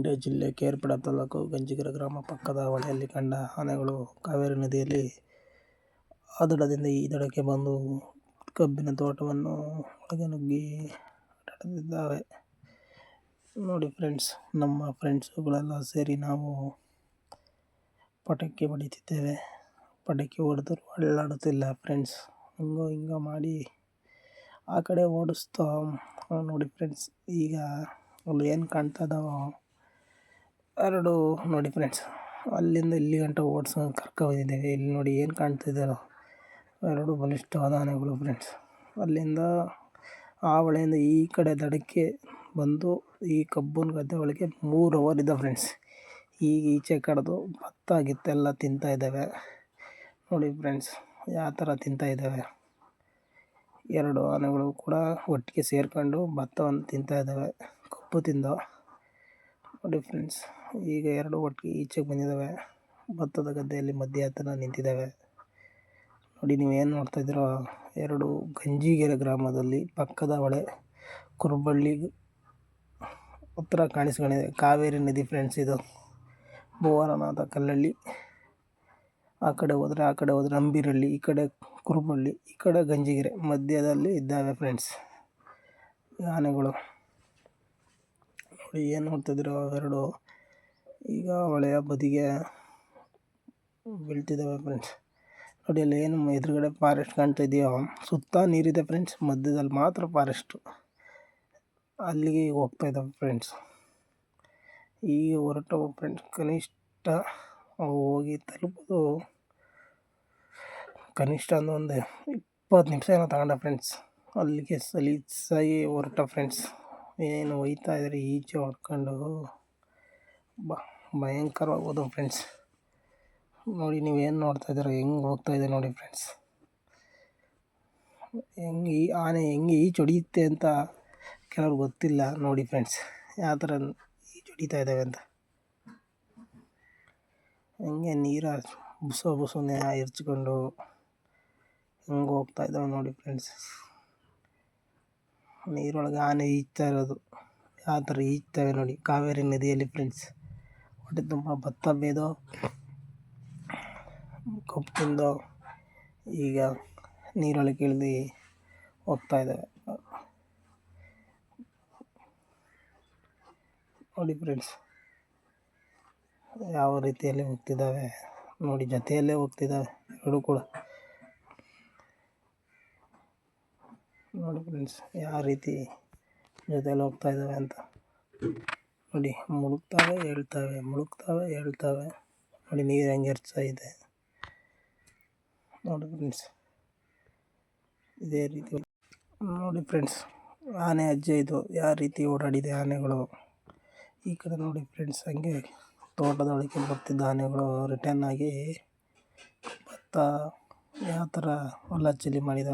ಮಂಡ್ಯ ಜಿಲ್ಲೆ ಕೇರ್ಪಡ ತಾಲೂಕು ಗಂಜಿಗರ ಗ್ರಾಮ ಪಕ್ಕದ ಹೊಳೆಯಲ್ಲಿ ಕಂಡ ಆನೆಗಳು ಕಾವೇರಿ ನದಿಯಲ್ಲಿ ಆ ದಡದಿಂದ ಈ ದಡಕ್ಕೆ ಬಂದು ಕಬ್ಬಿನ ತೋಟವನ್ನು ಒಳಗೆ ನುಗ್ಗಿ ಆಟಾಡುತ್ತಿದ್ದಾವೆ ನೋಡಿ ಫ್ರೆಂಡ್ಸ್ ನಮ್ಮ ಫ್ರೆಂಡ್ಸುಗಳೆಲ್ಲ ಸೇರಿ ನಾವು ಪಟಾಕಿ ಹೊಡಿತಿದ್ದೇವೆ. ಪಟಾಕಿ ಹೊಡೆದರೂ ಅಳ್ಳಾಡುತ್ತಿಲ್ಲ ಫ್ರೆಂಡ್ಸ್ ಹಿಂಗೋ ಹಿಂಗೋ ಮಾಡಿ ಆ ಕಡೆ ಓಡಿಸ್ತಾ, ನೋಡಿ ಫ್ರೆಂಡ್ಸ್ ಈಗ ಅಲ್ಲಿ ಏನು ಕಾಣ್ತಾ ಇದ್ದಾವೋ ಎರಡು ನೋಡಿ ಫ್ರೆಂಡ್ಸ್ ಅಲ್ಲಿಂದ ಇಲ್ಲಿ ಗಂಟ ಓಡಿಸ್ ಕರ್ಕೊ ಬಂದಿದ್ದೇವೆ ಇಲ್ಲಿ ನೋಡಿ ಏನು ಕಾಣ್ತಿದ್ದಾರೋ ಎರಡು ಬಲಿಷ್ಠವಾದ ಆನೆಗಳು ಫ್ರೆಂಡ್ಸ್ ಅಲ್ಲಿಂದ ಆ ಹೊಳೆಯಿಂದ ಈ ಕಡೆ ದಡಕ್ಕೆ ಬಂದು ಈ ಕಬ್ಬನ್ ಗದ್ದೆ ಒಳಗೆ ಮೂರು ಅವರ್ ಇದೆ ಫ್ರೆಂಡ್ಸ್ ಈಗ ಈಚೆ ಕಡ್ದು ಭತ್ತ ಗಿತ್ತೆಲ್ಲ ತಿಂತಾ ಇದ್ದಾವೆ. ನೋಡಿ ಫ್ರೆಂಡ್ಸ್ ಯಾವ ಥರ ತಿಂತಾ ಇದ್ದಾವೆ. ಎರಡು ಆನೆಗಳು ಕೂಡ ಒಟ್ಟಿಗೆ ಸೇರಿಕೊಂಡು ಭತ್ತವನ್ನು ತಿಂತಾ ಇದ್ದಾವೆ. ಕಬ್ಬು ತಿಂದೋ. ನೋಡಿ ಫ್ರೆಂಡ್ಸ್ ಈಗ ಎರಡು ಒಟ್ಟಿಗೆ ಈಚೆಗೆ ಬಂದಿದ್ದಾವೆ. ಭತ್ತದ ಗದ್ದೆಯಲ್ಲಿ ಮಧ್ಯ ಹತ್ತಿರ ನಿಂತಿದ್ದಾವೆ. ನೋಡಿ, ನೀವು ಏನು ನೋಡ್ತಾ ಇದ್ದೀರೋ, ಎರಡು ಗಂಜಿಗೆರೆ ಗ್ರಾಮದಲ್ಲಿ ಪಕ್ಕದ ಹೊಳೆ ಕುರುಬಳ್ಳಿ ಹತ್ರ ಕಾಣಿಸ್ಕೊಂಡಿದೆ ಕಾವೇರಿ ನದಿ ಫ್ರೆಂಡ್ಸ್ ಇದು. ಭುವನನಾಥ ಕಲ್ಲಳ್ಳಿ. ಆ ಕಡೆ ಹೋದರೆ ಆ ಕಡೆ ಹೋದರೆ ಅಂಬಿರಳ್ಳಿ, ಈ ಕಡೆ ಕುರುಬಳ್ಳಿ, ಈ ಕಡೆ ಗಂಜಿಗೆರೆ ಮಧ್ಯದಲ್ಲಿ ಇದ್ದಾವೆ ಫ್ರೆಂಡ್ಸ್ ಆನೆಗಳು ನೋಡಿ, ಏನು ನೋಡ್ತಿದ್ದೀರೋ ಎರಡು ಈಗ ಹೊಳೆಯ ಬದಿಗೆ ಬೀಳ್ತಿದ್ದಾವೆ ಫ್ರೆಂಡ್ಸ್ ನೋಡಿ, ಅಲ್ಲಿ ಏನು ಎದುರುಗಡೆ ಫಾರೆಸ್ಟ್ ಕಾಣ್ತಾ ಇದೆಯೋ, ಸುತ್ತ ನೀರಿದೆ ಫ್ರೆಂಡ್ಸ್ ಮಧ್ಯದಲ್ಲಿ ಮಾತ್ರ ಫಾರೆಸ್ಟು ಅಲ್ಲಿಗೆ ಹೋಗ್ತಾ ಇದ್ದಾವೆ ಫ್ರೆಂಡ್ಸ್ ಈಗ ಹೊರಟವು ಫ್ರೆಂಡ್ಸ್ ಕನಿಷ್ಠ ಹೋಗಿ ತಲುಪೋದು ಕನಿಷ್ಠ ಅಂದ್ರೆ ಒಂದು ಇಪ್ಪತ್ತು ನಿಮಿಷ ಏನೋ ತಗೊಂಡ ಫ್ರೆಂಡ್ಸ್ ಅಲ್ಲಿಗೆ ಸಲೀಸಾಗಿ ಹೊರಟ ಫ್ರೆಂಡ್ಸ್ ಏನು ಒಯ್ತಾ ಇದ್ದಾರೆ, ಈಚೆ ಹೊಡ್ಕೊಂಡು ಬ. ಭಯಂಕರವಾಗಿ ಹೋದವು ಫ್ರೆಂಡ್ಸ್ ನೋಡಿ ನೀವೇನು ನೋಡ್ತಾ ಇದ್ದೀರ, ಹೆಂಗೆ ಹೋಗ್ತಾ ಇದೆ ನೋಡಿ ಫ್ರೆಂಡ್ಸ್ ಹೆಂಗೆ ಈ ಆನೆ ಹೆಂಗೆ ಈ ಹೊಡಿಯುತ್ತೆ ಅಂತ ಕೆಲವ್ರಿಗೆ ಗೊತ್ತಿಲ್ಲ ನೋಡಿ ಫ್ರೆಂಡ್ಸ್ ಯಾವ ಥರ ಈಜು ಹೊಡಿತಾ ಇದ್ದಾವೆ ಅಂತ. ಹೆಂಗೆ ನೀರ ಬುಸ ಬುಸನೆ ಎರಚ್ಕೊಂಡು ಹೆಂಗೆ ಹೋಗ್ತಾ ಇದ್ದಾವೆ ನೋಡಿ ಫ್ರೆಂಡ್ಸ್ ನೀರೊಳಗೆ ಆನೆ ಈಜ್ತಾ ಇರೋದು. ಯಾವ ಥರ ಈಜ್ತವೆ ನೋಡಿ, ಕಾವೇರಿ ನದಿಯಲ್ಲಿ ಫ್ರೆಂಡ್ಸ್ ಹೊಟ್ಟೆ ತುಂಬ ಭತ್ತ ಬೇದೋ ಕಬ್ಬು ತಿಂದೋ ಈಗ ನೀರೊಳಗೆ ಇಳಿದು ಹೋಗ್ತಾ ಇದ್ದಾವೆ. ನೋಡಿ ಫ್ರೆಂಡ್ಸ್ ಯಾವ ರೀತಿಯಲ್ಲಿ ಹೋಗ್ತಿದ್ದಾವೆ ನೋಡಿ, ಜೊತೆಯಲ್ಲೇ ಹೋಗ್ತಿದ್ದಾವೆ ಎರಡು ಕೂಡ. ನೋಡಿ ಫ್ರೆಂಡ್ಸ್ ಯಾವ ರೀತಿ ಜೊತೆಯಲ್ಲಿ ಹೋಗ್ತಾ ಇದ್ದಾವೆ ಅಂತ. ನೋಡಿ, ಮುಳುಗ್ತಾವೆ ಹೇಳ್ತಾವೆ ಮುಳುಗ್ತಾವೆ ಹೇಳ್ತಾವೆ ನೋಡಿ, ನೀರು ಹೆಂಗೆ ಎರಚ್ತಾ ಇದೆ ನೋಡಿ ಫ್ರೆಂಡ್ಸ್ ಇದೇ ರೀತಿ. ನೋಡಿ ಫ್ರೆಂಡ್ಸ್ ಆನೆ, ಅಜ್ಜೆ ಇದು ಯಾವ ರೀತಿ ಓಡಾಡಿದೆ ಆನೆಗಳು. ಈ ಕಡೆ ನೋಡಿ ಫ್ರೆಂಡ್ಸ್ ಹಂಗೆ ತೋಟದೊಳಗೆ ಬರ್ತಿದ್ದ ಆನೆಗಳು ರಿಟರ್ನ್ ಆಗಿ ಭತ್ತ, ಯಾವ ಥರ ಹೊಲ ಚಲಿ ಮಾಡಿದಾವೆ